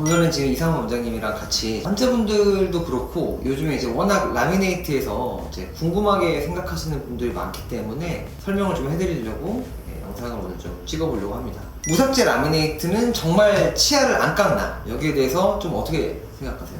오늘은 지금 이상훈 원장님이랑 같이 환자분들도 그렇고 요즘에 이제 워낙 라미네이트에서 이제 궁금하게 생각하시는 분들이 많기 때문에 설명을 좀 해드리려고 네, 영상을 오늘 좀 찍어보려고 합니다. 무삭제 라미네이트는 정말 치아를 안 깎나? 여기에 대해서 좀 어떻게 생각하세요?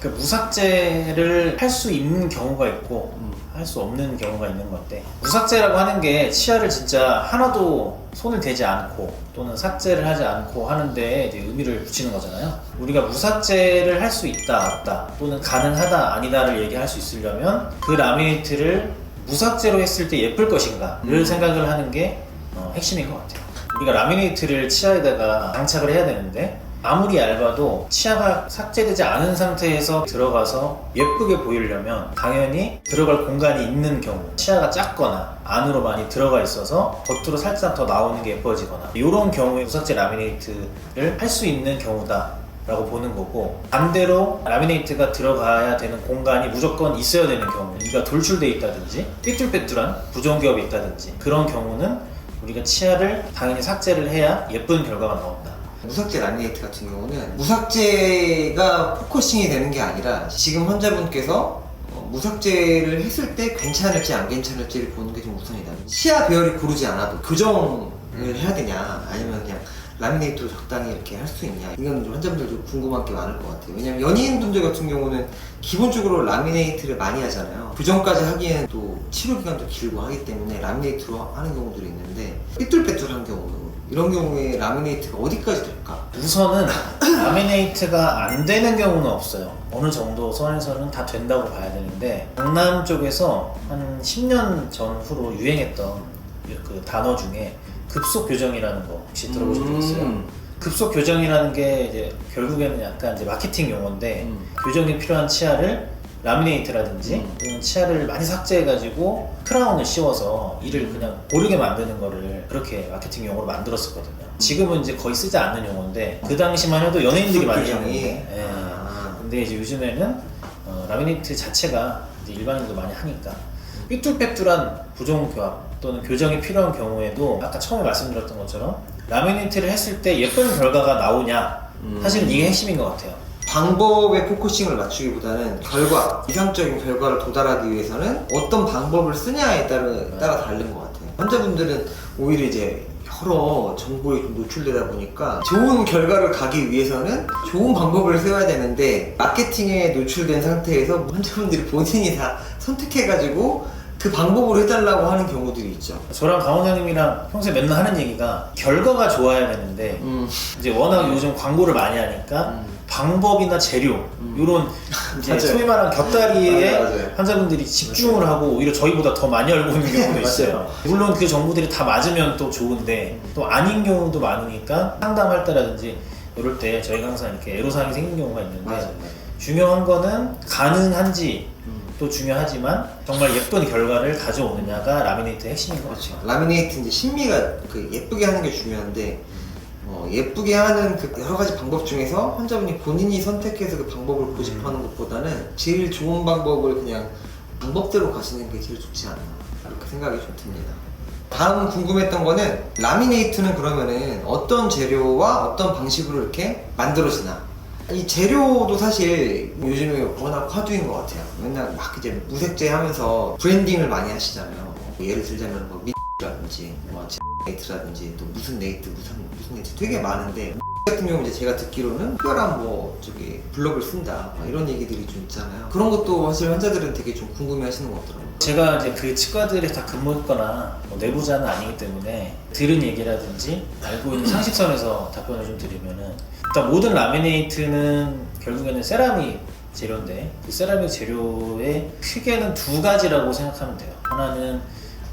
그 무삭제를 할 수 있는 경우가 있고 음. 할 수 없는 경우가 있는 건데 무삭제라고 하는 게 치아를 진짜 하나도 손을 대지 않고 또는 삭제를 하지 않고 하는데 의미를 붙이는 거잖아요. 우리가 무삭제를 할 수 있다 없다 또는 가능하다 아니다를 얘기할 수 있으려면 그 라미네이트를 무삭제로 했을 때 예쁠 것인가를 음. 생각을 하는 게 어, 핵심인 것 같아요. 우리가 라미네이트를 치아에다가 장착을 해야 되는데 아무리 얇아도 치아가 삭제되지 않은 상태에서 들어가서 예쁘게 보이려면 당연히 들어갈 공간이 있는 경우 치아가 작거나 안으로 많이 들어가 있어서 겉으로 살짝 더 나오는 게 예뻐지거나 이런 경우에 무삭제 라미네이트를 할 수 있는 경우다 라고 보는 거고 반대로 라미네이트가 들어가야 되는 공간이 무조건 있어야 되는 경우 이가 돌출돼 있다든지 삐뚤빼뚤한 부종겹이 있다든지 그런 경우는 우리가 치아를 당연히 삭제를 해야 예쁜 결과가 나온다 무삭제 라미네이트 같은 경우는 무삭제가 포커싱이 되는 게 아니라 지금 환자분께서 어, 무삭제를 했을 때 괜찮을지 안 괜찮을지를 보는 게 좀 우선이다. 치아 배열이 고르지 않아도 교정을 해야 되냐 아니면 그냥 라미네이트로 적당히 이렇게 할 수 있냐 이건 좀 환자분들도 궁금한 게 많을 것 같아요. 왜냐면 연예인분들 같은 경우는 기본적으로 라미네이트를 많이 하잖아요. 교정까지 하기에는 또 치료 기간도 길고 하기 때문에 라미네이트로 하는 경우들이 있는데 삐뚤빼뚤한 경우 이런 경우에 라미네이트가 어디까지 될까? 우선은 라미네이트가 안 되는 경우는 없어요. 어느 정도 선에서는 다 된다고 봐야 되는데 강남 쪽에서 한 10년 전후로 유행했던 그 단어 중에 급속 교정이라는 거 혹시 들어보신 적 있어요? 음. 급속 교정이라는 게 이제 결국에는 약간 이제 마케팅 용어인데 음. 교정이 필요한 치아를 라미네이트라든지 음. 또는 치아를 많이 삭제해가지고 크라운을 씌워서 이를 그냥 고르게 만드는 거를 그렇게 마케팅 용어로 만들었었거든요. 지금은 이제 거의 쓰지 않는 용어인데 그 당시만 해도 연예인들이 많이 급속 교정이? 했는데 예. 아. 근데 이제 요즘에는 어, 라미네이트 자체가 이제 일반인도 많이 하니까 삐뚤빼뚤한 부종 교합 또는 교정이 필요한 경우에도 아까 처음에 말씀드렸던 것처럼 라미네이트를 했을 때 예쁜 결과가 나오냐 음. 사실은 이게 핵심인 것 같아요. 방법에 포커싱을 맞추기보다는 결과, 이상적인 결과를 도달하기 위해서는 어떤 방법을 쓰냐에 따라, 따라 다른 것 같아요. 환자분들은 오히려 이제 여러 정보에 좀 노출되다 보니까 좋은 결과를 가기 위해서는 좋은 방법을 세워야 되는데 마케팅에 노출된 상태에서 환자분들이 본인이 다 선택해가지고 그 방법으로 해달라고 하는 경우들이 있죠. 저랑 강 원장님이랑 평소에 맨날 하는 얘기가 결과가 좋아야 되는데 음. 이제 워낙 요즘 광고를 많이 하니까 음. 방법이나 재료 음. 이런 이제 맞아요. 소위 말하는 곁다리에 맞아요, 맞아요. 환자분들이 집중을 하고 오히려 저희보다 더 많이 알고 있는 경우도 있어요. 맞아요. 물론 그 정보들이 다 맞으면 또 좋은데 또 아닌 경우도 많으니까 상담할 때라든지 이럴 때 저희가 항상 이렇게 애로사항이 생긴 경우가 있는데 맞아요. 중요한 거는 가능한지 음. 또 중요하지만 정말 예쁜 결과를 가져오느냐가 라미네이트의 핵심인 것 같아요. 그렇죠. 라미네이트 이제 신미가 그 예쁘게 하는 게 중요한데 어, 예쁘게 하는 그 여러 가지 방법 중에서 환자분이 본인이 선택해서 그 방법을 고집하는 것보다는 제일 좋은 방법을 그냥 방법대로 가시는 게 제일 좋지 않나 이렇게 생각이 좀 듭니다. 다음 궁금했던 거는 라미네이트는 그러면은 어떤 재료와 어떤 방식으로 이렇게 만들어지나? 이 재료도 사실 요즘에 워낙 화두인 것 같아요. 맨날 막 이제 무색제 하면서 브랜딩을 많이 하시잖아요. 뭐 예를 들자면 뭐 미라든지 뭐 네이트라든지 또 무슨 네이트 무슨 무슨 네이트 되게 많은데 같은 경우 이제 제가 듣기로는 특별한 뭐 저기 블럭을 쓴다 막 이런 얘기들이 좀 있잖아요. 그런 것도 사실 환자들은 되게 좀 궁금해하시는 것 같더라고요. 제가 이제 그 치과들에 다 근무했거나 뭐 내부자는 아니기 때문에 들은 얘기라든지 알고 있는 상식선에서 답변을 좀 드리면은 일단 모든 라미네이트는 결국에는 세라믹 재료인데 그 세라믹 재료의 크게는 두 가지라고 생각하면 돼요. 하나는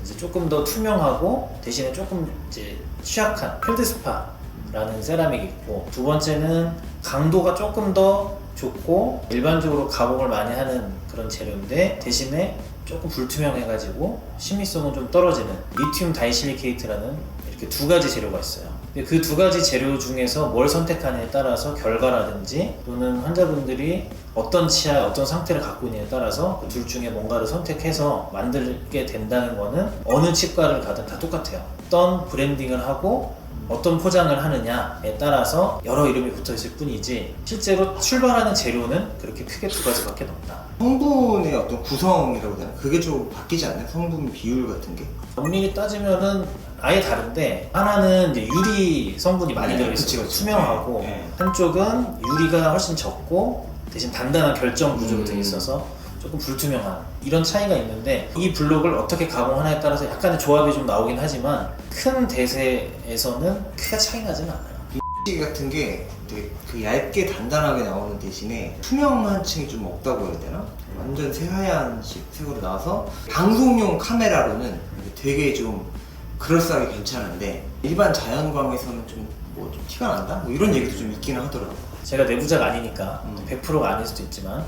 이제 조금 더 투명하고 대신에 조금 이제 취약한 필드스파라는 세라믹이 있고 두 번째는 강도가 조금 더 좋고 일반적으로 가공을 많이 하는 그런 재료인데 대신에 조금 불투명해가지고 심미성은 좀 떨어지는 리튬 다이실리케이트라는 이렇게 두 가지 재료가 있어요. 그 두 가지 재료 중에서 뭘 선택하느냐에 따라서 결과라든지 또는 환자분들이 어떤 치아, 어떤 상태를 갖고 있느냐에 따라서 그 둘 중에 뭔가를 선택해서 만들게 된다는 거는 어느 치과를 가든 다 똑같아요. 어떤 브랜딩을 하고 어떤 포장을 하느냐에 따라서 여러 이름이 붙어 있을 뿐이지 실제로 출발하는 재료는 그렇게 크게 두 가지밖에 없다. 성분의 어떤 구성이라고 되나? 그게 좀 바뀌지 않나요? 성분 비율 같은 게? 엄밀히 따지면은 아예 다른데 하나는 이제 유리 성분이 많이 네, 들어있어요. 그치. 투명하고 네. 한쪽은 유리가 훨씬 적고 대신 단단한 결정 구조로 음. 되어 있어서 조금 불투명한 이런 차이가 있는데 이 블록을 어떻게 가공하냐에 따라서 약간의 조합이 좀 나오긴 하지만 큰 대세에서는 크게 차이 나진 않아요. 이 같은 게 되게 그 얇게 단단하게 나오는 대신에 투명한 층이 좀 없다고 해야 되나? 완전 새하얀식 색으로 나와서 방송용 카메라로는 되게 좀 그럴싸하게 괜찮은데 일반 자연광에서는 좀 뭐 좀 티가 난다? 뭐 이런 얘기도 좀 있기는 하더라고요. 제가 내부자가 아니니까 음. 100%가 아닐 수도 있지만 위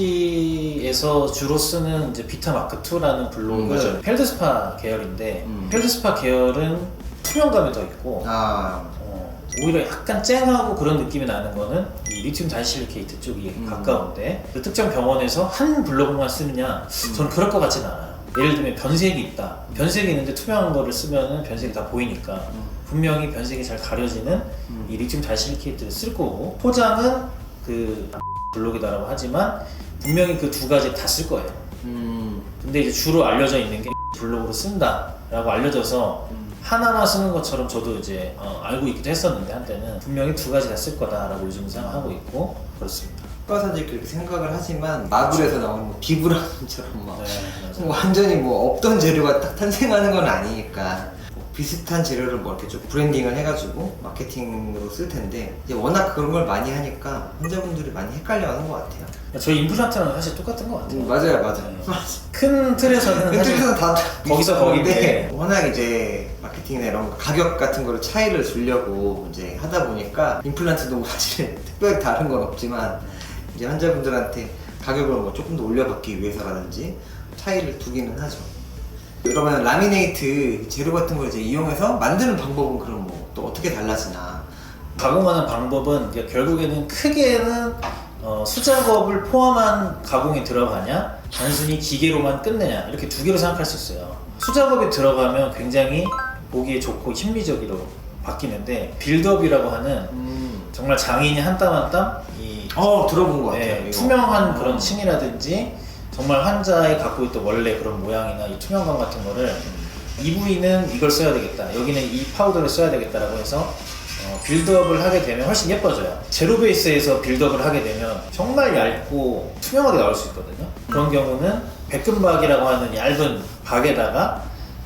에서 주로 쓰는 이제 비타 마크 2라는 음, 블록은 맞아요. 펠드스파 계열인데 음. 펠드스파 계열은 투명감이 더 있고 아, 어, 오히려 약간 쨍하고 그런 느낌이 나는 거는 이 리튬 단실리케이트 쪽이 음. 가까운데 그 특정 병원에서 한 블록만 쓰느냐 음. 저는 그럴 것 같지는 않아요. 예를 들면 변색이 있다. 변색이 있는데 투명한 거를 쓰면은 변색이 다 보이니까 음. 분명히 변색이 잘 가려지는 음. 이 리튬 단실리케이트를 쓸 거고 포장은 그 블록이다라고 하지만 분명히 그 두 가지 다 쓸 거예요. 음, 근데 이제 주로 알려져 있는 게 블록으로 쓴다라고 알려져서 음. 하나만 쓰는 것처럼 저도 이제 어, 알고 있기도 했었는데 한때는 분명히 두 가지 다 쓸 거다라고 요즘 생각하고 있고 그렇습니다. 효과사실 그렇게 생각을 하지만 마블에서 나오는 뭐 비브라움처럼 막 네, 맞아요. 뭐 완전히 뭐 없던 재료가 딱 탄생하는 건 아니니까 뭐 비슷한 재료를 뭐 이렇게 좀 브랜딩을 해가지고 마케팅으로 쓸 텐데 이제 워낙 그런 걸 많이 하니까 환자분들이 많이 헷갈려하는 것 같아요. 저희 임플란트랑 사실 똑같은 것 같아요. 음, 맞아요, 맞아요. 네. 큰 틀에서는 사실 근데는 다 거기서 거기인데. 워낙 이제 마케팅이나 이런 거 가격 같은 거를 차이를 주려고 이제 하다 보니까 임플란트도 뭐 사실 특별히 다른 건 없지만 이제 환자분들한테 가격을 뭐 조금 더 올려받기 위해서라든지 차이를 두기는 하죠. 그러면 라미네이트 재료 같은 걸 이제 이용해서 만드는 방법은 그럼 뭐 또 어떻게 달라지나? 가공하는 방법은 이제 결국에는 크게는 어, 수작업을 포함한 가공이 들어가냐 단순히 기계로만 끝내냐 이렇게 두 개로 생각할 수 있어요 수작업이 들어가면 굉장히 보기에 좋고 심미적으로 바뀌는데 빌드업이라고 하는 음. 정말 장인이 한 땀 한 땀이 어 들어본 것 같아요. 네, 이거. 투명한 그런 어. 층이라든지 정말 환자의 갖고 있던 원래 그런 모양이나 이 투명감 같은 거를 이 부위는 이걸 써야 되겠다. 여기는 이 파우더를 써야 되겠다라고 해서 어, 빌드업을 하게 되면 훨씬 예뻐져요. 제로 베이스에서 빌드업을 하게 되면 정말 얇고 투명하게 나올 수 있거든요. 그런 경우는 백금박이라고 하는 얇은 박에다가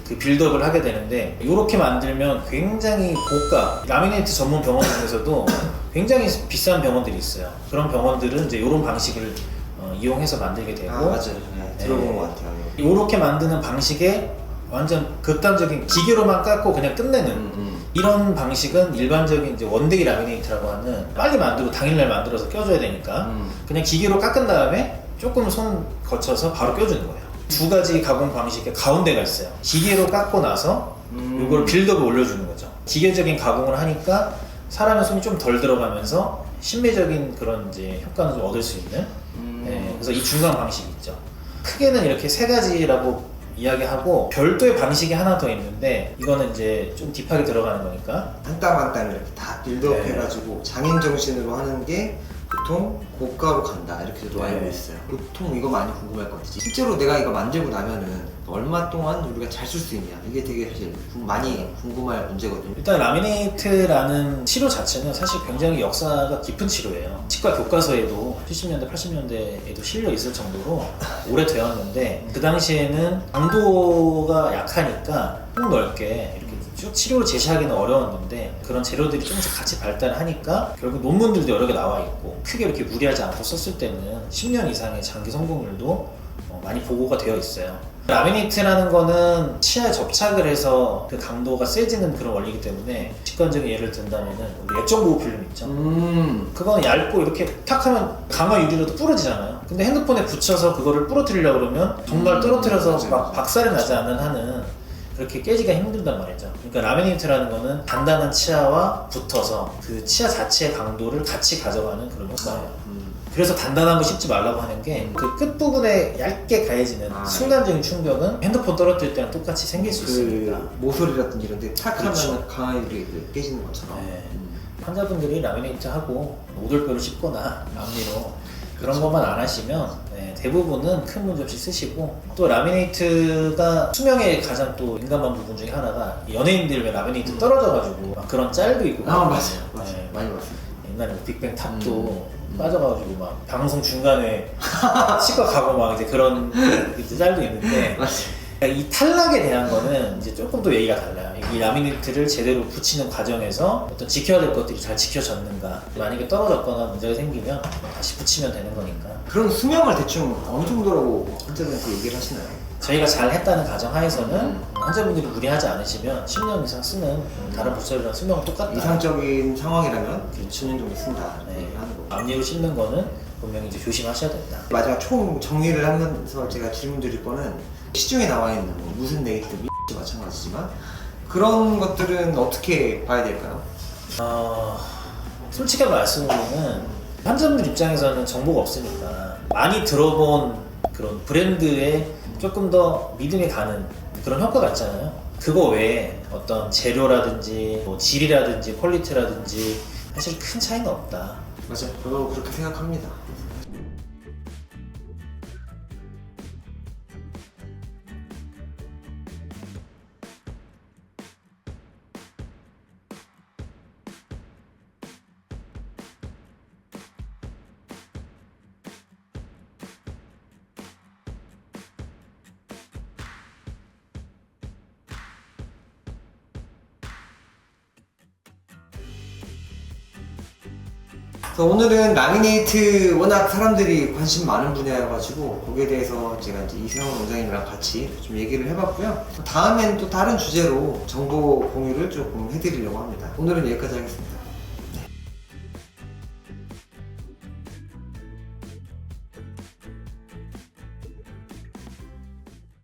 그 빌드업을 하게 되는데 이렇게 만들면 굉장히 고가 라미네이트 전문 병원 중에서도 굉장히 비싼 병원들이 있어요. 그런 병원들은 이제 이런 방식을 어, 이용해서 만들게 되고 아 맞아요. 네, 들어본 네. 것 같아요. 이렇게 만드는 방식에 완전 극단적인 기계로만 깎고 그냥 끝내는 음, 음. 이런 방식은 일반적인 이제 원데이 라미네이트라고 하는 빨리 만들고 당일날 만들어서 껴줘야 되니까 음. 그냥 기계로 깎은 다음에 조금 손 거쳐서 바로 껴주는 거예요. 두 가지 가공 방식의 가운데가 있어요. 기계로 깎고 나서 음. 이걸 빌드업을 올려주는 거죠. 기계적인 가공을 하니까 사람의 손이 좀 덜 들어가면서 심미적인 그런 이제 효과는 좀 얻을 수 있는 음. 네, 그래서 이 중간 방식이 있죠. 크게는 이렇게 세 가지라고 이야기하고 별도의 방식이 하나 더 있는데 이거는 이제 좀 딥하게 들어가는 거니까 한 땀 한 땀 이렇게 다 빌드업 네. 해가지고 장인 정신으로 하는 게 보통 고가로 간다 이렇게 저도 네. 알고 있어요. 보통 이거 많이 궁금할 것 같아요. 실제로 내가 이거 만들고 나면은 얼마 동안 우리가 잘 쓸 수 있냐 이게 되게 사실 궁- 많이 궁금할 문제거든요. 일단 라미네이트라는 치료 자체는 사실 굉장히 역사가 깊은 치료예요. 치과 교과서에도 70년대, 80년대에도 실려 있을 정도로 오래 되었는데 그 당시에는 강도가 약하니까 폭 넓게 이렇게 쭉 치료를 제시하기는 어려웠는데 그런 재료들이 조금씩 같이 발달하니까 결국 논문들도 여러 개 나와 있고 크게 이렇게 무리하지 않고 썼을 때는 10년 이상의 장기 성공률도 어, 많이 보고가 되어 있어요. 라미네이트라는 거는 치아에 접착을 해서 그 강도가 세지는 그런 원리이기 때문에 직관적인 예를 든다면은 우리 액정 보호 필름 있죠. 음. 그거는 얇고 이렇게 탁 하면 강화 유리라도 부러지잖아요. 근데 핸드폰에 붙여서 그거를 부러뜨리려고 그러면 정말 음, 떨어뜨려서 맞아요, 막. 박살이 나지 않는 한은 그렇게 깨지가 힘들단 말이죠. 그러니까 라미네이트라는 거는 단단한 치아와 붙어서 그 치아 자체의 강도를 같이 가져가는 그런 효과예요. 음. 그래서 단단한 거 씹지 말라고 하는 게 그 끝부분에 얇게 가해지는 아, 순간적인 충격은 핸드폰 떨어뜨릴 때랑 똑같이 생길 수 있습니다. 그 모서리라든지 이런 데탁 그렇죠. 하면 강하게 그 깨지는 것처럼 네. 음. 환자분들이 라미네이트 하고 오돌뼈를 씹거나 앞니로 그런 것만 안 하시면 네, 대부분은 큰 문제 없이 쓰시고 또 라미네이트가 수명에 가장 또 민감한 부분 중에 하나가 연예인들 왜 라미네이트 떨어져가지고 막 그런 짤도 있고. 아 맞아요. 맞아요. 네, 많이 봤어요. 옛날에 뭐 빅뱅 탑도 음. 빠져가지고 막 방송 중간에 치과 가고 막 이제 그런 이제 짤도 있는데. 맞아요 이 탈락에 대한 거는 이제 조금 또 얘기가 달라요. 이 라미네이트를 제대로 붙이는 과정에서 어떤 지켜야 될 것들이 잘 지켜졌는가. 만약에 떨어졌거나 문제가 생기면 다시 붙이면 되는 거니까. 그런 수명을 대충 어느 정도라고 환자분한테 얘기를 하시나요? 저희가 잘 했다는 가정 하에서는 음. 환자분들이 무리하지 않으시면 10년 이상 쓰는 다른 보철이랑 수명은 똑같다. 이상적인 상황이라면 그렇죠. 10년 정도 쓴다 네. 얘기를 하는 거고 앞니로 씹는 거는 분명히 이제 조심하셔야 된다. 마지막 총 정리를 하면서 제가 질문 드릴 거는 시중에 나와 있는 뭐 무슨 네이트 미 마찬가지지만 그런 것들은 어떻게 봐야 될까요? 어, 솔직한 말씀으로는 환자분들 입장에서는 정보가 없으니까 많이 들어본 그런 브랜드에 조금 더 믿음이 가는 그런 효과가 있잖아요. 그거 외에 어떤 재료라든지 뭐 질이라든지 퀄리티라든지 사실 큰 차이는 없다. 맞아요 저도 그렇게 생각합니다 그래서 오늘은 라미네이트 워낙 사람들이 관심 많은 분야여가지고 거기에 대해서 제가 이제 이세원 원장님이랑 같이 좀 얘기를 해봤고요. 다음엔 또 다른 주제로 정보 공유를 조금 해드리려고 합니다. 오늘은 여기까지 하겠습니다.